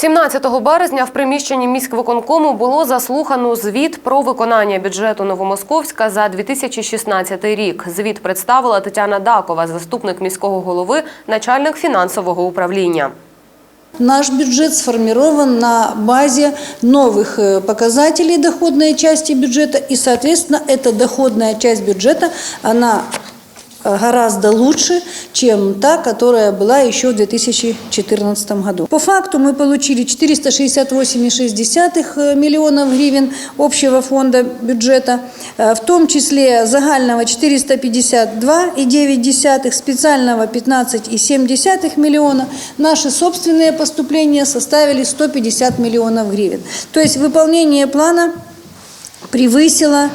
17 березня в приміщенні міськвиконкому було заслухано звіт про виконання бюджету Новомосковська за 2016 рік. Звіт представила Тетяна Дакова, заступник міського голови, начальник фінансового управління. Наш бюджет сформирован на базе новых э, показателей доходной части бюджета, и, соответственно, эта доходная часть бюджета, она э, гораздо лучше, чем та, которая была еще в 2014 году. По факту мы получили 468,6 миллионов гривен общего фонда бюджета, э, в том числе загального 452,9, специального 15,7 миллиона. Наши собственные поступления составили 150 миллионов гривен. То есть выполнение плана превысило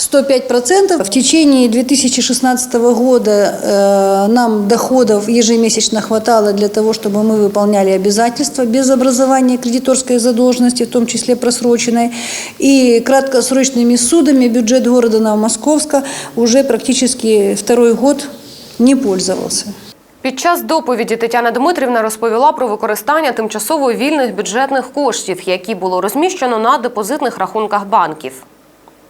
105%. В течение 2016 года э, нам доходов ежемесячно хватало для того, чтобы мы выполняли обязательства без образования кредиторской задолженности, в том числе просроченной. И краткосрочными судами бюджет города Новомосковска уже практически второй год не пользовался. Під час доповіді Тетяна Дмитрівна розповіла про використання тимчасово вільних бюджетних коштів, які було розміщено на депозитних рахунках банків.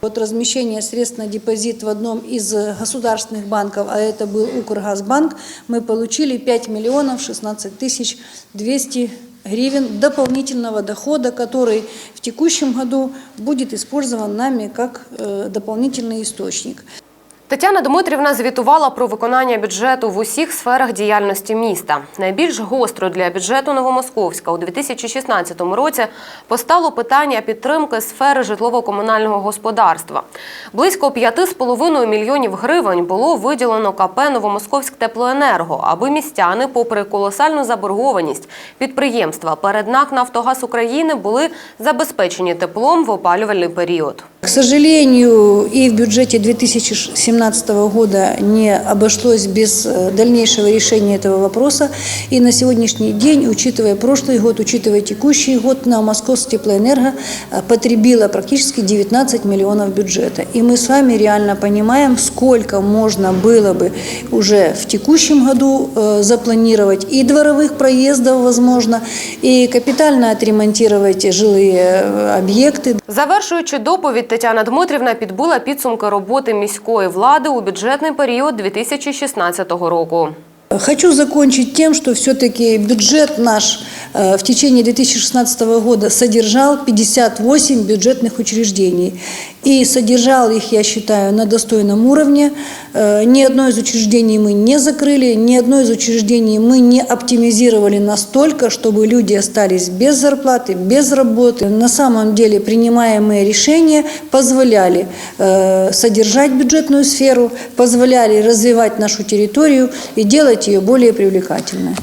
Вот размещение средств на депозит в одном из э, государственных банков, а это был Укргазбанк, мы получили 5 миллионов 16 тысяч 200 гривен дополнительного дохода, который в текущем году будет использован нами как э, дополнительный источник. Тетяна Дмитрівна звітувала про виконання бюджету в усіх сферах діяльності міста. Найбільш гостро для бюджету Новомосковська у 2016 році постало питання підтримки сфери житлово-комунального господарства. Близько 5,5 мільйонів гривень було виділено КП Новомосковськ Теплоенерго, аби містяни, попри колосальну заборгованість підприємства перед НАК «Нафтогаз України були забезпечені теплом в опалювальний період. К сожалению, и в бюджете 2017 года не обошлось без э, дальнейшего решения этого вопроса. И на сегодняшний день, учитывая прошлый год, учитывая текущий год, на Московск теплоэнерго э, потребила практически 19 миллионов бюджета. И мы с вами реально понимаем, сколько можно было бы уже в текущем году э, запланировать и дворовых проездов, возможно, и капитально отремонтировать жилые э, объекты. Завершуючи доповідь, Тетяна Дмитрівна підбила підсумки роботи міської влади у бюджетний період 2016 року. Хочу закончить тем, что все-таки бюджет наш в течение 2016 года содержал 58 бюджетных учреждений. И содержал их, я считаю, на достойном уровне. Э, Ни одно из учреждений мы не закрыли, ни одно из учреждений мы не оптимизировали настолько, чтобы люди остались без зарплаты, без работы. На самом деле принимаемые решения позволяли э, содержать бюджетную сферу, позволяли развивать нашу территорию и делать ее более привлекательной.